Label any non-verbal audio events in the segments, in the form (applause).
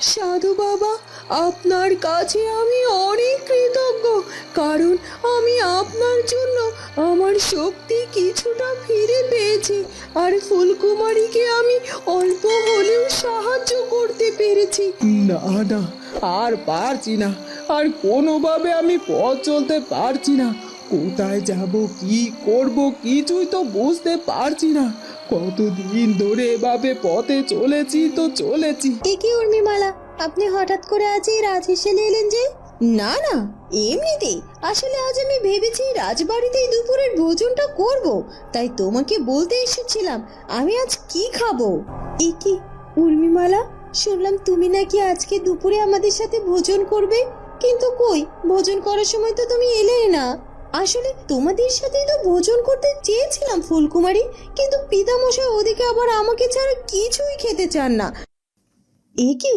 সাধু বাবা, আপনার কাছে আমি অনেক কৃতজ্ঞ। কারণ আমি আপনার জন্য আমার শক্তি কিছুটা ফিরে পেয়েছি। আর ফুলকুমারীকে আমি অল্প হলেও সাহায্য করতে পেরেছি। না না, আর পারছি না। আর কোনোভাবে আমি পথ চলতে পারছি না। কোথায় যাব, কি করব কিছুই তো বুঝতে পারছি না। কতদিন ধরে এভাবে পথে চলেছি তো চলেছি। এ কি উর্মিমালা আপনি হঠাৎ করে আজ এই রাজহেসেলে এলেন যে? না না এমনিতেই। আসলে আজ আমি ভেবেছি রাজবাড়িতেই দুপুরের ভোজনটা করব তাই তোমাকে বলতে এসেছিলাম আমি আজ কি খাব? এ কি উর্মিমালা শুনলাম তুমি নাকি আজকে দুপুরে আমাদের সাথে ভোজন করবে কিন্তু কই ভোজন করার সময় তো তুমি এলে না। আসলে তোমাদের সাথেই তো ভোজন করতে চেয়েছিলাম ফুলকুমারী, কিন্তু পিতামশাই ওদিকে আবার আমাকে ছাড়া কিছুই খেতে চান না। এ কি?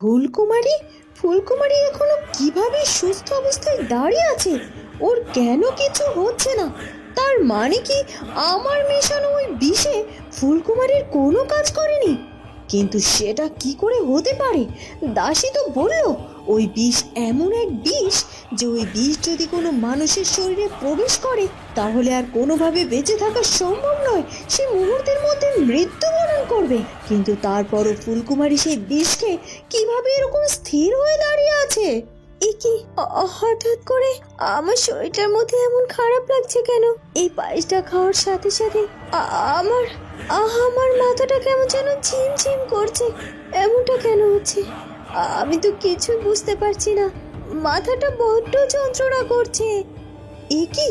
ফুলকুমারী? ফুলকুমারী এখনও কীভাবে সুস্থ অবস্থায় দাঁড়িয়ে আছে? ওর কেন কিছু হচ্ছে না? তার মানে কি আমার মেশানো ওই বিষে ফুলকুমারীর কোনো কাজ করেনি? কিন্তু সেটা কি করে হতে পারে? দাসী তো বলল, ওই বিষ এমন এক বিষ যে ওই বিষ যদি কোনো মানুষের শরীরে প্রবেশ করে, তাহলে আর কোনোভাবে বেঁচে থাকা সম্ভব নয়। সে মুহূর্তের মধ্যে মৃত্যুবরণ করবে। কিন্তু তারপরও ফুলকুমারী সেই বিষকে কীভাবে এরকম স্থির হয়ে দাঁড়িয়ে আছে? এ কি? হঠাৎ করে আমার শরীরটার মধ্যে এমন খারাপ লাগছে কেন? এই পায়েসটা খাওয়ার সাথে সাথে আমার আমার মাথাটা কেমন যেন ঝিমঝিম করছে। এমনটা কেন হচ্ছে? আমি তো কিছু বুঝতে পারছি না। মাথাটা বড্ড যন্ত্রণা করছে। এ কি?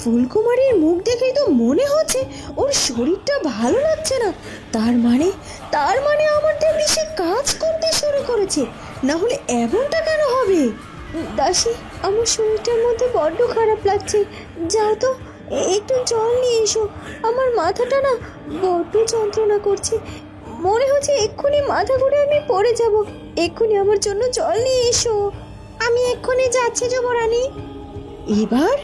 ফুলকুমারীর মুখ দেখেই তো মনে হচ্ছে ওর শরীরটা ভালো লাগছে না। তার মানে তার মানে আমার দেবী সে কাজ করতে শুরু করেছে। না হলে এমনটা কেন হবে? দাসী আমার শরীরটার মধ্যে বড্ড খারাপ লাগছে। যাও তো একটু জল নিয়ে এসো। আমার মাথাটা না বড্ড যন্ত্রণা করছে। মনে হচ্ছে এক্ষুনি মাথা ঘুরে আমি পড়ে যাব। এক্ষুনি আমার জন্য জল নিয়ে এসো। আমি এক্ষুনি যাচ্ছি যুবরানী। এবার?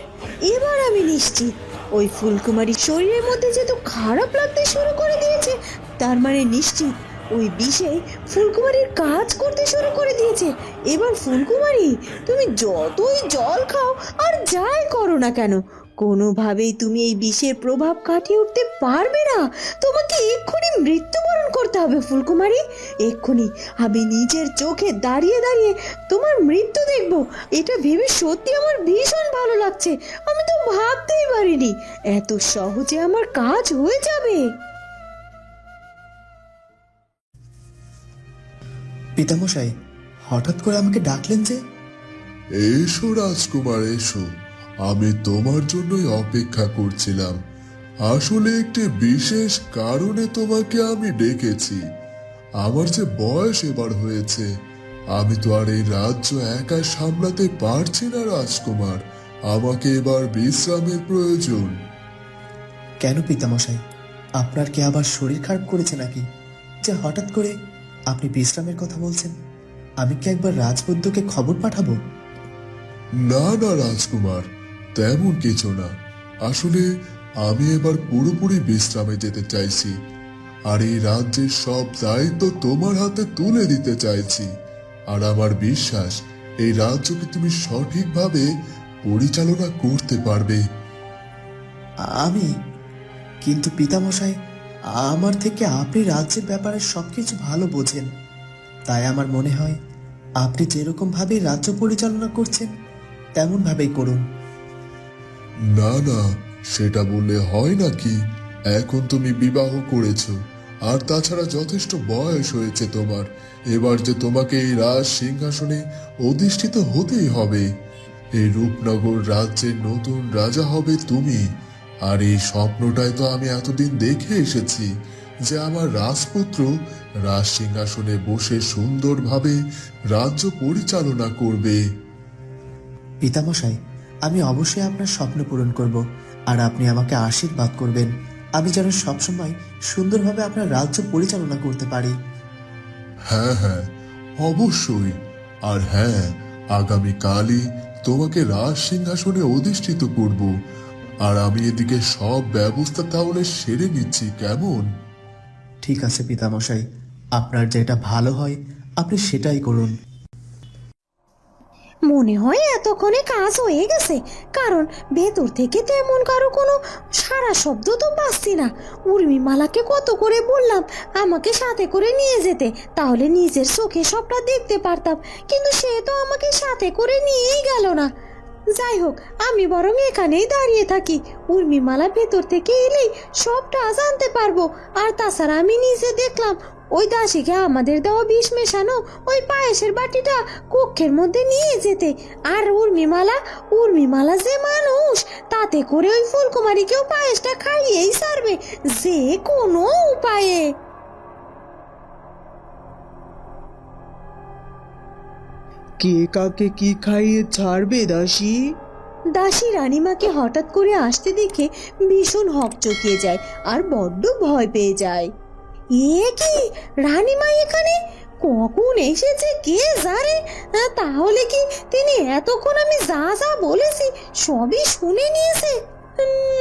এবার আমি নিশ্চিত। ওই ফুলকুমারী শরীরের মধ্যে যেহেতু খারাপ লাগতে শুরু করে দিয়েছে তার মানে নিশ্চিত ওই বিষে ফুলকুমারীর কাজ করতে শুরু করে দিয়েছে। এবার ফুলকুমারী, তুমি যতই জল খাও আর যাই করো না কেন, কোনোভাবেই তুমি এই বিষের প্রভাব কাটিয়ে উঠতে পারবে না। তোমাকে এক্ষুনি মৃত্যুবরণ করতে হবে ফুলকুমারী। এক্ষুনি আমি নিজের চোখে দাঁড়িয়ে দাঁড়িয়ে তোমার মৃত্যু দেখব। এটা ভেবে সত্যি আমার ভীষণ ভালো লাগছে। আমি তো ভাবতেই পারিনি। এত সহজে আমার কাজ হয়ে যাবে। পিতামশাই হঠাৎ করে আমাকে ডাকলেন যে এসো রাজকুমার এসো। আমি তোমার জন্যই অপেক্ষা করছিলাম। আসলে একটি বিশেষ কারণে তোমাকে আমি ডেকেছি। আমার যে বয়স এবার হয়েছে আমি তো আর এই রাজ্য একা সামলাতে পারছি না রাজকুমার। আমাকে এবার বিশ্রামের প্রয়োজন। কেন পিতামশাই? আপনার কি আবার শরীর খারাপ করেছে নাকি? যে হঠাৎ করে আপনি বিশ্রামের কথা বলছেন? আমি কি একবার রাজবৈদ্যকে খবর পাঠাবো? না না রাজকুমার তেমন কিছু না। আসলে আমি এবার পুরোপুরি বিশ্রামে যেতে চাইছি। আর এই রাজ্যের সব দায়িত্ব তোমার হাতে তুলে দিতে চাইছি। আর আমার বিশ্বাস এই রাজ্যকে তুমি সঠিকভাবে পরিচালনা করতে পারবে। আমি? কিন্তু পিতামশাই আমার থেকে আপনি রাজ্যের ব্যাপারে সবকিছু ভালো বোঝেন। তাই আমার মনে হয়, আপনি যেরকম ভাবে রাজ্য পরিচালনা করছেন তেমন ভাবেই করুন। না না, সেটা বললে হয় নাকি? এখন তুমি বিবাহ করেছ, আর তাছাড়া যথেষ্ট বয়স হয়েছে তোমার। এবার যে তোমাকে এই রাজ সিংহাসনে অধিষ্ঠিত হতেই হবে। এই রূপনগর রাজ্যের নতুন রাজা হবে তুমি। আর এই স্বপ্নটাই তো আমি এতদিন দেখে এসেছি যে আমার রাজপুত্র রাজ সিংহাসনে বসে সুন্দরভাবে রাজ্য পরিচালনা করবে। পিতামশাই আমি অবশ্যই আপনার স্বপ্ন পূরণ করব আর আপনি আমাকে আশীর্বাদ করবেন। আমি যেন সবসময় সুন্দরভাবে আপনার রাজ্য পরিচালনা করতে পারি। হ্যাঁ হ্যাঁ অবশ্যই। আর হ্যাঁ আগামী কালই তোমাকে রাজ সিংহাসনে অধিষ্ঠিত করব। আর আমি এদিকে সব ব্যবস্থা তাহলে সেরে নিচ্ছি কেমন? ঠিক আছে পিতামশাই আপনার যেটা ভালো হয় আপনি সেটাই করুন। মনে হয় এতক্ষণে কাজ হয়ে গেছে কারণ ভেতর থেকে তেমন কারও কোনো সারা শব্দ তো পাচ্ছি না। উর্মিমালাকে কত করে বললাম আমাকে সাথে করে নিয়ে যেতে তাহলে নিজের চোখে সবটা দেখতে পারতাম কিন্তু সে তো আমাকে সাথে করে নিয়েই গেল না। যাই হোক আমি বরং এখানেই দাঁড়িয়ে থাকি। উর্মিমালা ভেতর থেকে এলেই সবটা জানতে পারব। আর তাছাড়া আমি নিজে দেখলাম, ওই দাসীকে আমাদের দেওয়া বিষ মেশানো ওই পায়েসের বাটিটা কক্ষের মধ্যে নিয়ে যেতে। আর উর্মিমালা উর্মিমালা যে মানুষ, তাতে করে ওই ফুলকুমারীকেও পায়েসটা খাইয়েই সারবে, যে কোনো উপায়ে। কে কাকে কি খাইয়ে ছাড়বে দাসী? দাসী রানীমাকে হঠাৎ করে আসতে দেখে ভীষণ হক চকিয়ে যায় আর বড্ড ভয় পেয়ে যায়। এ কি? রানীমা এখানে? কখন এসেছে? কে জানে? তাহলে কি তিনি এতক্ষণ আমি যা যা বলেছি সবই শুনে নিয়েছে?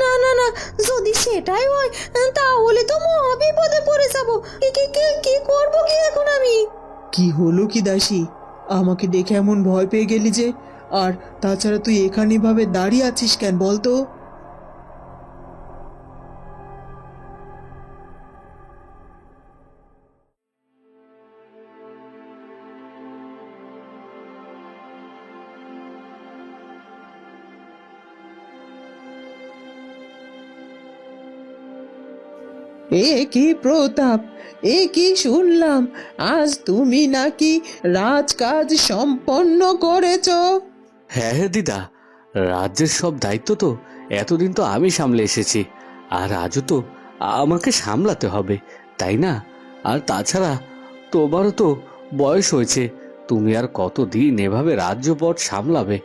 না না না যদি সেটাই হয় তাহলে তো মহাবিপদে পড়ে যাব। কি কি কি করব কি এখন আমি? কি হলো কি দাসী? আমাকে দেখে এমন ভয় পেয়ে গেলি যে, আর তাছাড়া তুই এখানে ভাবে দাঁড়িয়ে আছিস কেন বলতো? এ কি প্রতাপ? এ কি শুনলাম? আজ তুমি নাকি রাজকাজ সম্পন্ন করেছ। হ্যাঁ হ্যাঁ দিদা, রাজ্যের সব দায়িত্ব তো এতদিন তো আমি সামলে এসেছি। আর আজও তো আমাকে সামলাতে হবে, তাই না? আর তাছাড়া তোমারও তো বয়স হয়েছে, তুমি আর কতদিন এভাবে রাজ্যপট সামলাবে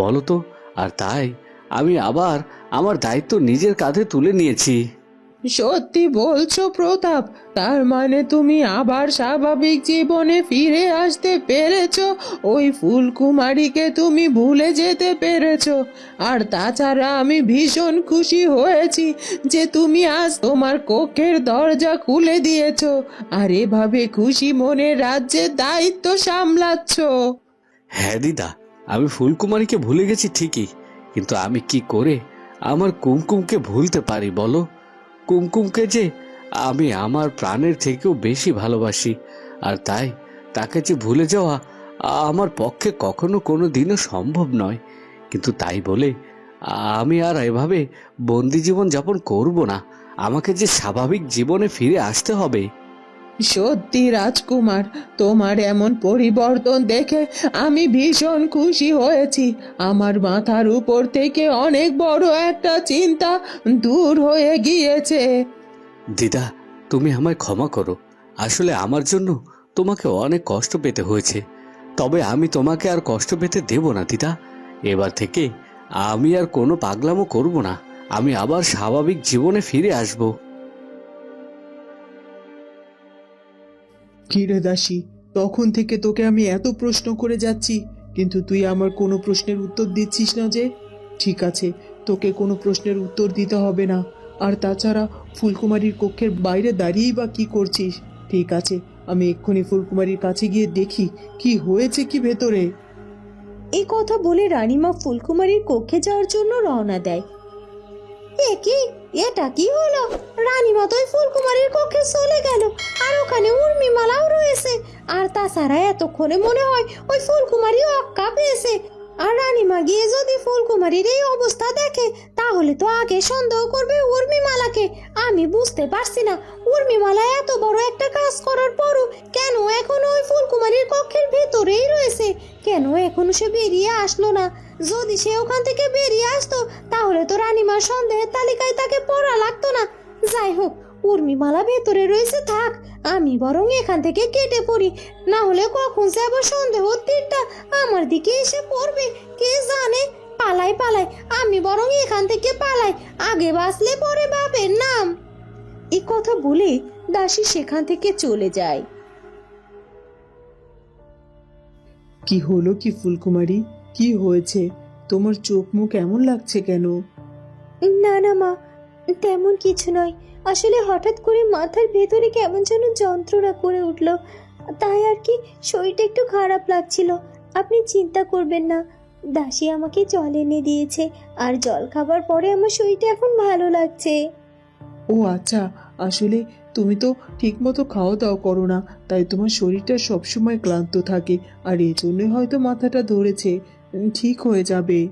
বলো তো? আর তাই আমি আবার আমার দায়িত্ব নিজের কাঁধে তুলে নিয়েছি। সত্যি বলছো, প্রতাপ, তার মানে তুমি আবার স্বাভাবিক জীবনে ফিরে আসতে পেরেছ, ওই ফুলকুমারীকে তুমি ভুলে যেতে পেরেছ। আর তাছাড়া আমি ভীষণ খুশি হয়েছি যে তুমি আজ তোমার কক্ষের দরজা খুলে দিয়েছ, আর এভাবে খুশি মনে রাজ্যের দায়িত্ব সামলাচ্ছ। হ্যাঁ দিদা, আমি ফুলকুমারীকে ভুলে গেছি ঠিকই, কিন্তু আমি কি করে আমার কুমকুমকে ভুলতে পারি বলো? কুমকুমকে যে আমি আমার প্রাণের থেকেও বেশি ভালোবাসি। আর তাই, তাকে যে ভুলে যাওয়া আমার পক্ষে কখনো কোনো দিনও সম্ভব নয়। কিন্তু তাই বলে, আমি আর এভাবে বন্দি জীবন যাপন করব না। আমাকে যে স্বাভাবিক জীবনে ফিরে আসতে হবে। সত্যি রাজকুমার, তোমার এমন পরিবর্তন দেখে আমি ভীষণ খুশি হয়েছি। আমার মাথার উপর থেকে অনেক বড় একটা চিন্তা দূর হয়ে গিয়েছে। দিদা, তুমি আমায় ক্ষমা করো। আসলে আমার জন্য তোমাকে অনেক কষ্ট পেতে হয়েছে। তবে আমি তোমাকে আর কষ্ট পেতে দেব না, দিদা। এবার থেকে আমি আর কোনো পাগলামো করব না। আমি আবার স্বাভাবিক জীবনে ফিরে আসব। কিরে দাসী তখন থেকে তোকে আমি এত প্রশ্ন করে যাচ্ছি, কিন্তু তুই আমার কোনো প্রশ্নের উত্তর দিচ্ছিস না যে? ঠিক আছে, তোকে কোনো প্রশ্নের উত্তর দিতে হবে না। আর তাছাড়া ফুলকুমারীর কক্ষের বাইরে দাঁড়িয়েই বা কি করছিস? ঠিক আছে, আমি এক্ষুনি ফুলকুমারীর কাছে গিয়ে দেখি, কি হয়েছে কি ভেতরে। এই কথা বলে রানীমা ফুলকুমারীর কক্ষে যাওয়ার জন্য রওনা দেয়। এ কি? এটা কি হলো? রানীমা তো ওই ফুলকুমারীর কক্ষে চলে গেল, আর ওখানে উর্মিমালাও রয়েছে। আর তাছাড়া এতক্ষণে মনে হয় ওই ফুলকুমারী অক্কা পেয়েছে। আর রানীমা গিয়ে যদি ফুলকুমারীর এই অবস্থা দেখে, তাহলে তো আগে সন্দেহ করবে উর্মিমালাকে আমি বুঝতে পারছি না উর্মিমালা এত বড় একটা কাজ করার পরও কেন এখন ওই ফুলকুমারীর কক্ষের ভেতরেই রয়েছে? কেন এখনও সে বেরিয়ে আসলো না? যদি সে ওখান থেকে বেরিয়ে আসতো, তাহলে তো রানীমার সন্দেহের তালিকায় তাকে পড়া লাগতো না। যাই হোক, উর্মিমালা ভেতরে রয়েছে থাক, আমি বরং এখান থেকে কেটে পড়ি। না হলে কখন সে আবার সন্দেহ তীরটা আমার দিকে এসে পড়বে, কে জানে? পালাই পালাই, আমি বরং এখান থেকে পালাই, আগে বাঁচলে পরে বাপের নাম। এই কথা বলে দাসী সেখান থেকে চলে যায়। কি হলো কি ফুলকুমারী? কি হয়েছে? তোমার চোখ মুখ এমন লাগছে কেন? না না মা তেমন কিছু নয়। আসলে হঠাৎ করে মাথার ভেতরে কেমন যেন যন্ত্রণা করে উঠল। তাই আর কি শরীরটা একটু খারাপ লাগছিল। আপনি চিন্তা করবেন না। দাসী আমাকে জল এনে দিয়েছে আর জল খাবার পরে আমার শরীরটা এখন ভালো লাগছে। ও আচ্ছা আসলে তুমি তো ঠিকমতো খাওয়া দাওয়া করো না তাই তোমার শরীরটা সবসময় ক্লান্ত থাকে আর এই জন্যই হয়তো মাথাটা ধরেছে। ঠিক হয়ে যাবে।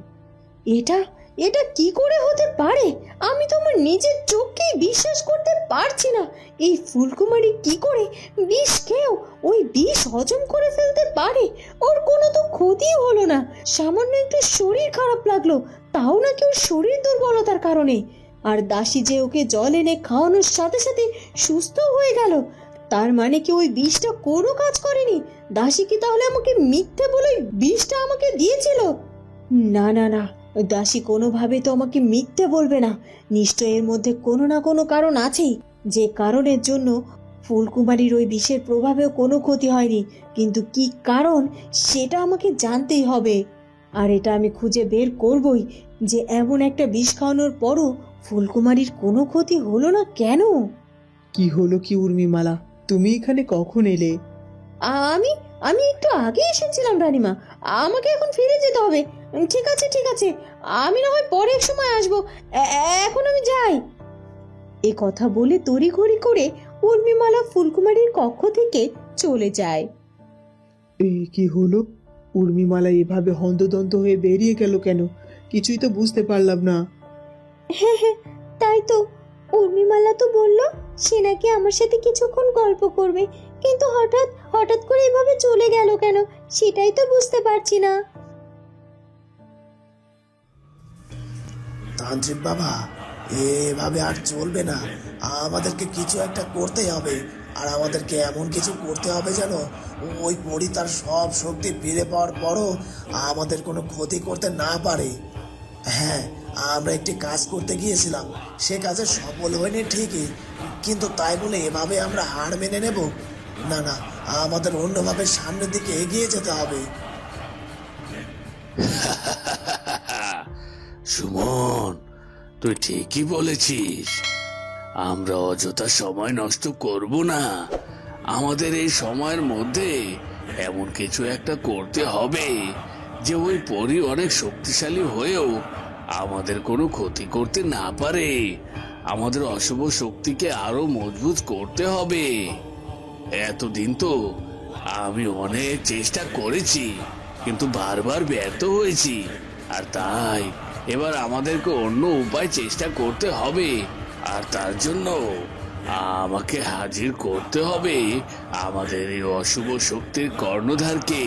এটা এটা কি করে হতে পারে? আমি তো আমার নিজের চোখকেই বিশ্বাস করতে পারছি না। এই ফুলকুমারি কি করে বিষ খেয়েও ওই বিষ হজম করে ফেলতে পারে? ওর কোনো তো ক্ষতি হলো না। সামান্য একটু শরীর খারাপ লাগল, তাও নাকি ওর শরীর দুর্বলতার কারণে। আর দাসী যে ওকে জল এনে খাওয়ানোর সাথে সাথে সুস্থ হয়ে গেল তার মানে কি ওই বিষটা কোনো কাজ করেনি? দাসী কি তাহলে আমাকে মিথ্যে বলে বিষটা আমাকে দিয়েছিল? না না না, দাসী কোনোভাবে তো আমাকে মিথ্যে বলবে না। নিশ্চয় এর মধ্যে কোনো না কোনো কারণ আছেই। যে কারণের জন্য ফুলকুমারীর ওই বিষের প্রভাবেও কোনো ক্ষতি হয়নি, কিন্তু কি কারণ সেটা আমাকে জানতেই হবে। আর এটা আমি খুঁজে বের করবই যে এমন একটা বিষ খাওয়ানোর পরও ফুলকুমারীর কোনো ক্ষতি হলো না কেন? কি হলো কি উর্মিমালা? তুমি এখানে কখন এলে? আমি আমি একটু আগে এসেছিলাম রানিমা। আমাকে এখন ফিরে যেতে হবে। ঠিক আছে ঠিক আছে। আমি না হয় পরে এক সময় আসব। এখন আমি যাই। এ কথা বলে তড়িঘড়ি করে উর্মিমালা ফুলকুমারীর কক্ষ থেকে চলে যায়। এ কি হলো? উর্মিমালা এভাবে হন্তদন্ত হয়ে বেরিয়ে গেল কেন? কিছুই তো বুঝতে পারলাম না। হ্যাঁ হ্যাঁ তাই তো। উর্মিমালা তো বলল সে নাকি আমার সাথে কিছুক্ষণ গল্প করবে, কিন্তু হঠাৎ হঠাৎ করে এভাবে চলে গেল কেন? সেটাই তো বুঝতে পারছি না। তান্ত্রিক বাবা, এভাবে আর চলবে না। আমাদেরকে কিছু একটা করতে হবে। আর আমাদেরকে এমন কিছু করতে হবে যেন ওই পরি তার সব শক্তি ফিরে পাওয়ার পরও আমাদের কোনো ক্ষতি করতে না পারে। হ্যাঁ আমরা একটি কাজ করতে গিয়েছিলাম। সে কাজে সফল হয়নি ঠিকই, কিন্তু তাই বলে এভাবে আমরা হার মেনে নেব? না না, আমাদের অন্যভাবে সামনের দিকে এগিয়ে যেতে হবে। (laughs) সুমন, তুই ঠিকই বলেছিস। আমরা অযথা সময় নষ্ট করব না। আমাদের এই সময়ের মধ্যে এমন কিছু একটা করতে হবে। যে ওই পরি অনেক শক্তিশালী হয়েও আমাদের কোনো ক্ষতি করতে না পারে। আমাদের অশুভ শক্তিকে আরও মজবুত করতে হবে। এতদিন তো আমি অনেক চেষ্টা করেছি, কিন্তু বারবার ব্যর্থ হয়েছি। আর তাই এবার আমাদেরকে অন্য উপায় চেষ্টা করতে হবে। আর তার জন্য আমাকে হাজির করতে হবে আমাদের এই অশুভ শক্তির কর্ণধারকে।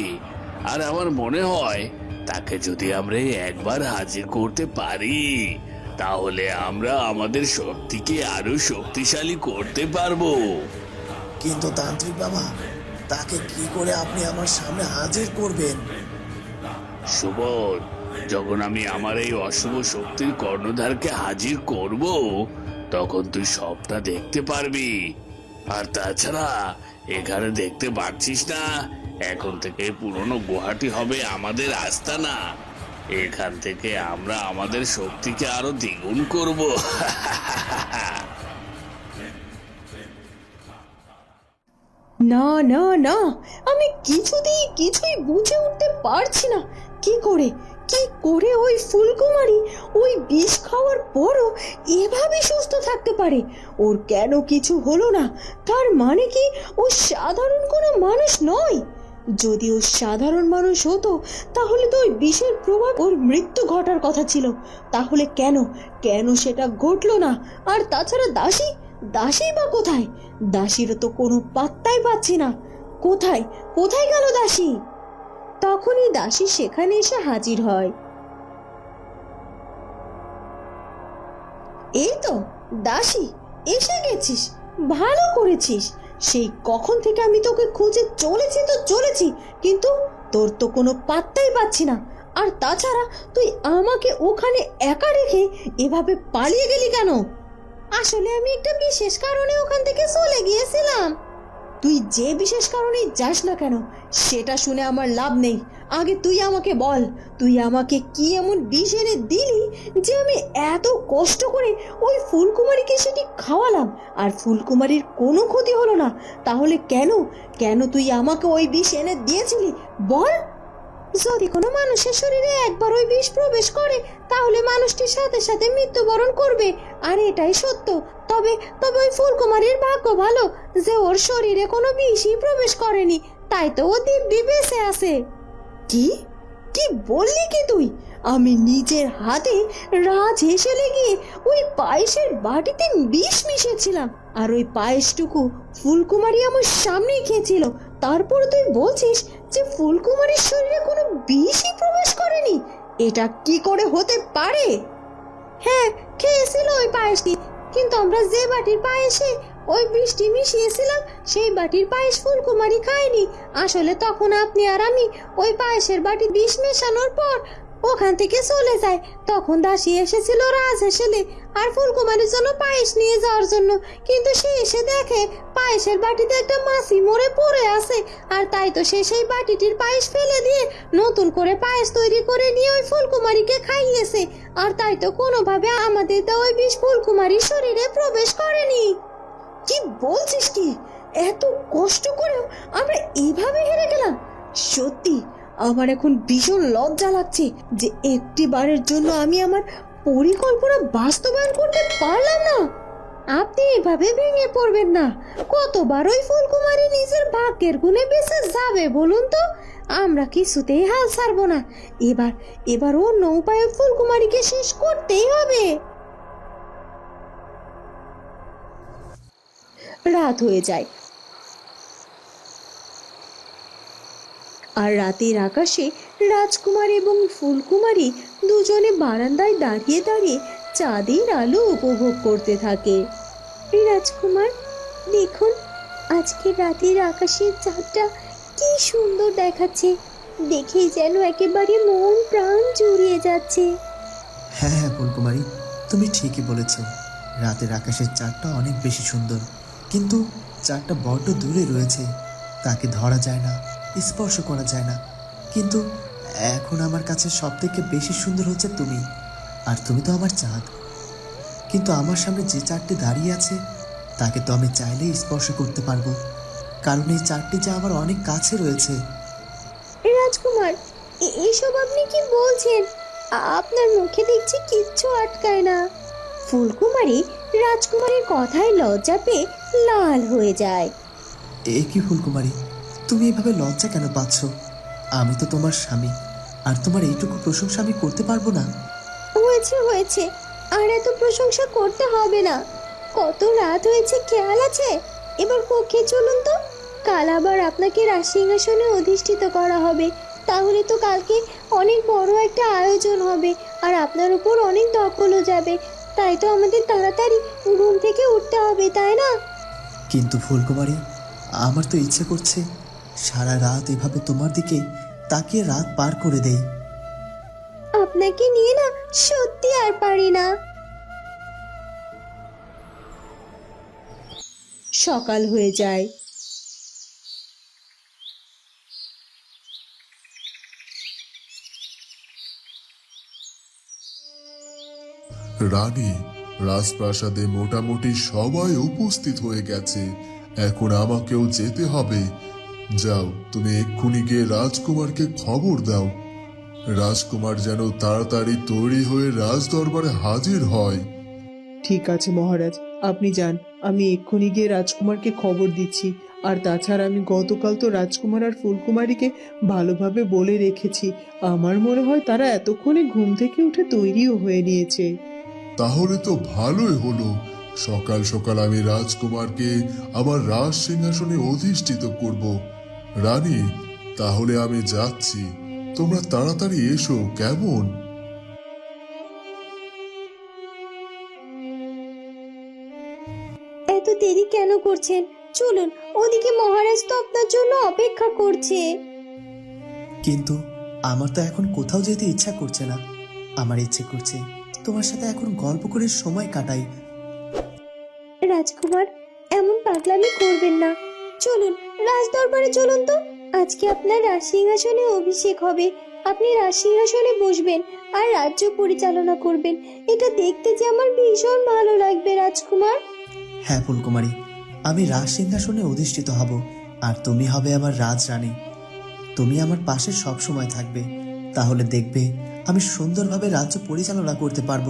আর আমার মনে হয় তাকে যদি আমরা একবার হাজির করতে পারি তাহলে আমরা আমাদের শক্তিকে আরও শক্তিশালী করতে পারব। কিন্তু তান্ত্রিক বাবা তাকে কি করে আপনি আমার সামনে হাজির করবেন? সুবোধ যখন আমি আমার এই অশুভ শক্তির কর্ণধারকে হাজির করব তখন তুই সবটা দেখতে পারবি। আর তাছাড়া এখানে দেখতে পাচ্ছিস না এখন থেকে পুরনো গুয়াহাটি হবে আমাদের আস্তানা। এখান থেকে আমরা আমাদের শক্তিকে আরও দ্বিগুণ করব। না না না, আমি কিছুতেই, কিছুই বুঝে উঠতে পারছি না। কি করে কি করে ওই ফুলকুমারী ওই বিষ খাওয়ার পরও এভাবে সুস্থ থাকতে পারে? ওর কেন কিছু হলো না? তার মানে কি ও সাধারণ কোনো মানুষ নয়? যদি ও সাধারণ মানুষ হতো, তাহলে তো ওই বিষের প্রভাব ওর মৃত্যু ঘটার কথা ছিল। তাহলে কেন? কেন সেটা ঘটলো না? আর তাছাড়া দাসী? দাসী বা কোথায়? দাসীরও তো কোনো পাত্তাই পাচ্ছি না। কোথায়? কোথায় গেল দাসী? তখনই দাসী সেখানে এসে হাজির হয়। এই তো, দাসী, এসে গেছিস। ভালো করেছিস। সেই কখন থেকে আমি তোকে খুঁজে চলেছি তো চলেছি, কিন্তু তোর তো কোনো পাত্তাই পাচ্ছি না। আর তাছাড়া তুই আমাকে ওখানে একা রেখে এভাবে পালিয়ে গেলি কেন? আসলে আমি একটা বিশেষ কারণে ওখান থেকে চলে গিয়েছিলাম। তুই যে বিশেষ কারণে যাস না কেন, সেটা শুনে আমার লাভ নেই। আগে তুই আমাকে বল, তুই আমাকে কি এমন বিষ এনে দিলি যে আমি এত কষ্ট করে ওই ফুলকুমারীকে সেটি খাওয়ালাম? আর ফুলকুমারীর কোনো ক্ষতি হলো না। তাহলে কেন? কেন তুই আমাকে ওই বিষ এনে দিয়েছিলি? বল। যদি কোনো মানুষের শরীরে একবার ওই বিষ প্রবেশ করে, তাহলে মানুষটির সাথে সাথে মৃত্যুবরণ করবে। আর এটাই সত্য। তবে তবে ওই ফুলকুমারীর ভাগ্য ভালো যে ওর শরীরে কোনো বিষই প্রবেশ করেনি। তাই তো ও দিব্যি বেঁচে আছে। কি? কি বললি কি তুই? আমি নিজের হাতে রাজ হেসেলে গিয়ে ওই পায়েসের বাটিতে বিষ মিশিয়েছিলাম, আর ওই পায়েসটুকু ফুলকুমারী আমার সামনেই খেয়েছিল। তারপর তুই বলছিস যে ফুলকুমারীর শরীরে কোনো বিষই প্রবেশ করেনি? এটা কি করে হতে পারে? হ্যাঁ খেয়েছিল ওই পায়েসটি, কিন্তু আমরা যে বাটির পায়েসে ওই বৃষ্টি মিশিয়েছিলাম, সেই বাটির পায়েস ফুলকুমারী খায়নি। আসলে তখন আপনি আর আমি ওই পায়েসের বাটি বিষ মেশানোর পর ওখান থেকে চলে যায় তখন দাসী এসেছিল রাজ হেসেলে আর ফুলকুমারীর জন্য পায়েস নিয়ে যাওয়ার জন্য। কিন্তু সে এসে দেখে পায়েসের বাটিতে একটা মাছি মরে পড়ে আছে আর তাই তো সে সেই বাটিটির পায়েস ফেলে দিয়ে নতুন করে পায়েস তৈরি করে নিয়ে ওই ফুলকুমারীকে খাইয়েছে। আর তাই তো কোনোভাবে আমাদের দেওয়া ওই বিষ ফুলকুমারীর শরীরে প্রবেশ করেনি। কি বলছিস কি? এত কষ্ট করেও আমরা এইভাবে হেরে গেলাম? সত্যি, আমার এখন ভীষণ লজ্জা লাগছে যে একটি বারের জন্য আমি আমার পরিকল্পনা বাস্তবায়ন করতে পারলাম না। আপনি এভাবে ভেঙে পড়বেন না। কতবার ওই ফুলকুমারী নিজের ভাগ্যের গুণে বেঁচে যাবে বলুন তো? আমরা কিছুতেই হাল ছাড়বো না। এবার এবার অন্য উপায়ে ফুলকুমারীকে শেষ করতেই হবে। রাত হয়ে যায়। আর রাতের আকাশে রাজকুমার এবং ফুলকুমারী দুজনে বারান্দায় দাঁড়িয়ে দাঁড়িয়ে চাঁদের আলো উপভোগ করতে থাকে। রাজকুমার, দেখুন আজকে রাতের আকাশের চাঁদটা কি সুন্দর দেখাচ্ছে। দেখেই যেন একেবারে মন প্রাণ জুড়িয়ে যাচ্ছে। হ্যাঁ হ্যাঁ ফুলকুমারী, তুমি ঠিকই বলেছ। রাতের আকাশের চাঁদটা অনেক বেশি সুন্দর। কিন্তু চাঁদটা বড্ড দূরে রয়েছে। তাকে ধরা যায় না, স্পর্শ করা যায় না। কিন্তু এখন আমার কাছে সব থেকে বেশি সুন্দর হচ্ছে তুমি, আর তুমি তো আমার চাঁদ। কিন্তু আমার সামনে যে চাঁদটি দাঁড়িয়ে আছে, তাকে তো আমি চাইলেই স্পর্শ করতে পারব। কারণ এই চাঁদটি যে আমার অনেক কাছে রয়েছে। রাজকুমার, এ- এসব আপনি কি বলছেন? আপনার মুখে দেখছি কিচ্ছু আটকায় না। ফুলকুমারী রাজকুমারীর কথায় লজ্জা পেয়ে লাল হয়ে যায়। এ কি ফুলকুমারী? তুমি এভাবে লজ্জা কেন পাচ্ছ? আমি তো তোমার স্বামী আর তোমার এইটুকু প্রশংসা আমি করতে পারব না। হয়েছে হয়েছে। আর এত প্রশংসা করতে হবে না। কত রাত হয়েছে খেয়াল আছে? এবার কক্ষে চলুন তো। কাল আবার আপনাকে রাজসিংহাসনে অধিষ্ঠিত করা হবে। তাহলে তো কালকে অনেক বড় একটা আয়োজন হবে আর আপনার উপর অনেক দখলও যাবে। তাই তো আমাদের তাড়াতাড়ি ঘুম থেকে উঠতে হবে তাই না? কিন্তু ফুলকুমারী আমার তো ইচ্ছে করছে সারা রাত এভাবে তোমার দিকে তাকিয়ে রাত পার করে দেই। আপনাকে নিয়ে না সত্যি আর পারি না। সকাল হয়ে যায়। রানী রাজপ্রাসাদে মোটামুটি সবাই উপস্থিত হয়ে গেছে। এখন আমাকেও যেতে হবে। যাও, তুমি এক্ষুনি গিয়ে রাজকুমারকে খবর দাও। রাজকুমার যেন তাড়াতাড়ি তৈরি হয়ে রাজ দরবারে হাজির হয়। ঠিক আছে মহারাজ, আপনি যান। আমি এক্ষুনি গিয়ে রাজকুমারকে খবর দিচ্ছি। আর তাছাড়া আমি গতকাল তো রাজকুমার আর ফুলকুমারীকে ভালোভাবে বলে রেখেছি। আমার মনে হয় তারা এতক্ষণে ঘুম থেকে উঠে তৈরিও হয়ে নিয়েছে। তাহলে তো ভালোই হলো। সকাল সকাল আমি রাজকুমারকে আমার রাজ সিংহাসনে অধিষ্ঠিত করব। রানী তাহলে আমি যাচ্ছি। তোমরা তাড়াতাড়ি এসো কেমন? এত দেরি কেন করছেন? চলুন ওদিকে মহারাজ তো আপনার জন্য অপেক্ষা করছে। কিন্তু আমার তো এখন কোথাও যেতে ইচ্ছা করছে না। আমার ইচ্ছে করছে তোমার সাথে এখন গল্প করে সময় কাটাই। রাজকুমার এমন পাগলামি করবেন না। চলুন রাজ দরবারে চলুন তো। আজকে আপনার রাজসিংহাসনে অভিষেক হবে। আপনি রাজসিংহাসনে বসবেন আর রাজ্য পরিচালনা করবেন। এটা দেখতে যে আমার ভীষণ ভালো লাগবে রাজকুমার। হ্যাঁ ফুলকুমারী আমি রাজ সিংহাসনে অধিষ্ঠিত হব। আর তুমি হবে আমার রাজরানী। তুমি আমার পাশে সব সময় থাকবে। তাহলে দেখবে আমি সুন্দরভাবে রাজ্য পরিচালনা করতে পারব।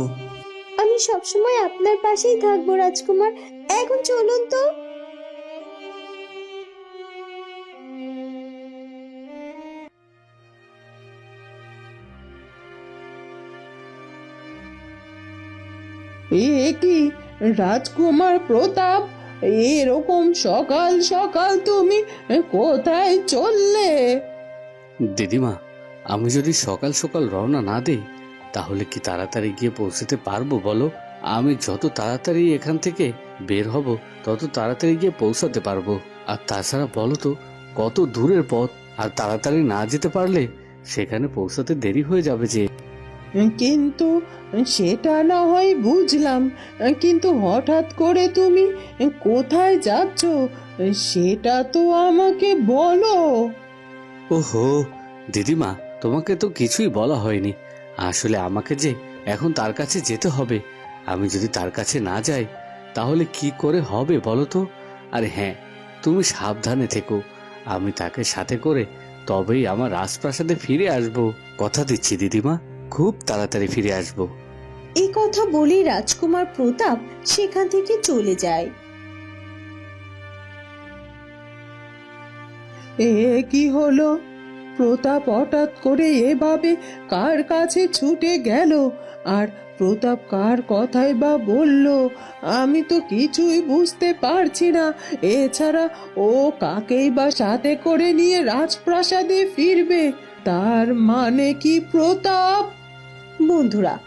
আমি সবসময় আপনার পাশেই থাকব রাজকুমার। এখন চলুন তো। এ কি? রাজকুমার প্রতাপ এরকম সকাল সকাল তুমি কোথায় চললে? দিদিমা আমি যদি সকাল সকাল রওনা না দেই তাহলে কি তাড়াতাড়ি গিয়ে পৌঁছতে পারব বলো? আমি যত তাড়াতাড়ি এখান থেকে বের হব তত তাড়াতাড়ি গিয়ে পৌঁছাতে পারব। আর তাছাড়া বলো তো কত দূরের পথ? আর তাড়াতাড়ি না যেতে পারলে সেখানে পৌঁছাতে দেরি হয়ে যাবে যে। কিন্তু সেটা না হয় বুঝলাম কিন্তু হঠাৎ করে তুমি কোথায় যাচ্ছ সেটা তো আমাকে বলো। ওহো দিদিমা তোমাকে তো কিছুই বলা হয়নি। আসলে আমাকে যে এখন তার কাছে যেতে হবে আমি যদি তার কাছে না যাই তাহলে কি করে হবে বলো তো? আর হ্যাঁ তুমি সাবধানে থেকো। আমি তাকে সাথে করে তবেই আমার রাজপ্রাসাদে ফিরে আসব। কথা দিচ্ছি দিদিমা। খুব তাড়াতাড়ি ফিরে আসব। এই কথা বলেই রাজকুমার প্রতাপ সেখান থেকে চলে যায়। এ কি হলো? প্রতাপ হঠাৎ করে এভাবে কার কাছে ছুটে গেল? আর প্রতাপ কার কথাই বা বলল? আমি তো কিছুই বুঝতে পারছি না। এছাড়া ও কাকেই বা সাথে করে নিয়ে রাজপ্রাসাদে ফিরবে? তার মানে কি প্রতাপ? বন্ধুরা